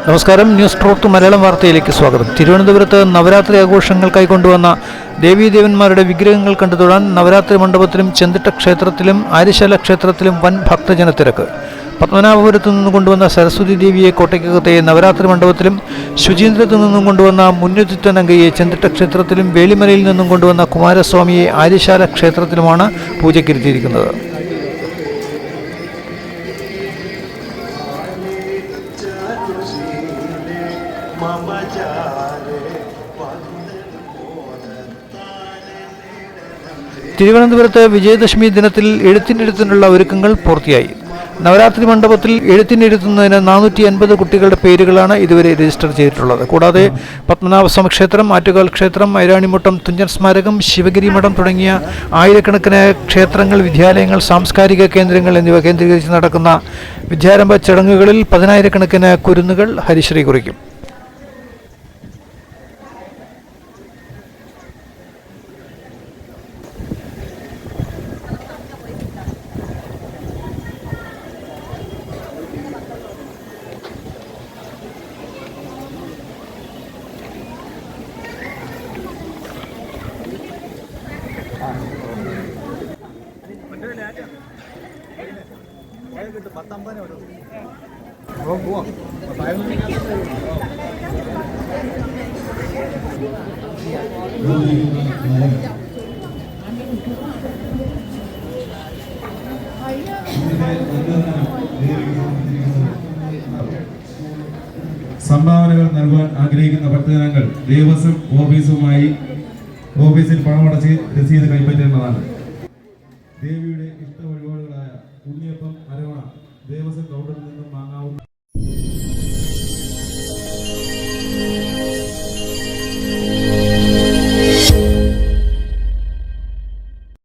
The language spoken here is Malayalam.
നമസ്കാരം. ന്യൂസ് ട്രോത്ത് മലയാളം വാർത്തയിലേക്ക് സ്വാഗതം. തിരുവനന്തപുരത്ത് നവരാത്രി ആഘോഷങ്ങൾക്കായി കൊണ്ടുവന്ന ദേവീദേവന്മാരുടെ വിഗ്രഹങ്ങൾ കണ്ടുതൊഴാൻ നവരാത്രി മണ്ഡപത്തിലും ചെന്തിട്ട ക്ഷേത്രത്തിലും ആര്യശാല ക്ഷേത്രത്തിലും വൻ ഭക്തജനത്തിരക്ക് പത്മനാഭപുരത്തു നിന്ന് കൊണ്ടുവന്ന സരസ്വതി ദേവിയെ കോട്ടയ്ക്കകത്തെ നവരാത്രി മണ്ഡപത്തിലും ശുചീന്ദ്രത്തു നിന്നും കൊണ്ടുവന്ന മുന്നുചുറ്റനങ്കയെ ചെന്തിട്ട ക്ഷേത്രത്തിലും വേലിമലയിൽ നിന്നും കൊണ്ടുവന്ന കുമാരസ്വാമിയെ ആര്യശാല ക്ഷേത്രത്തിലുമാണ് പൂജയ്ക്കിരുത്തിയിരിക്കുന്നത് തിരുവനന്തപുരത്ത് വിജയദശമി ദിനത്തിൽ എഴുത്തിനിരുത്തിനുള്ള ഒരുക്കങ്ങൾ പൂർത്തിയായി. നവരാത്രി മണ്ഡപത്തിൽ എഴുത്തിനിരുത്തുന്നതിന് നാനൂറ്റി അൻപത് കുട്ടികളുടെ പേരുകളാണ് ഇതുവരെ രജിസ്റ്റർ ചെയ്തിട്ടുള്ളത്. കൂടാതെ പത്മനാഭസ്വാമി ക്ഷേത്രം ആറ്റുകാൽ ക്ഷേത്രം ഐരാണിമുട്ടം തുഞ്ചൻ സ്മാരകം ശിവഗിരി മഠം തുടങ്ങിയ ആയിരക്കണക്കിന് ക്ഷേത്രങ്ങൾ വിദ്യാലയങ്ങൾ സാംസ്കാരിക കേന്ദ്രങ്ങൾ എന്നിവ കേന്ദ്രീകരിച്ച് നടക്കുന്ന വിദ്യാരംഭ ചടങ്ങുകളിൽ പതിനായിരക്കണക്കിന് കുരുന്നുകൾ ഹരിശ്രീ കുറിക്കും. സംഭാവനകൾ നൽകാൻ ആഗ്രഹിക്കുന്ന ഭക്തജനങ്ങൾ ദേവസ്വം ഓഫീസുമായി ഓഫീസിൽ പണമടച്ച് രസീത് കൈപ്പറ്റേണ്ടതാണ് ദേവിയുടെ ഇഷ്ട വഴിപാടുകളായ ഉണ്ണിയപ്പം അരവണ ദേവസ്വം കൗണ്ടറിൽ നിന്നും വാങ്ങാവുന്ന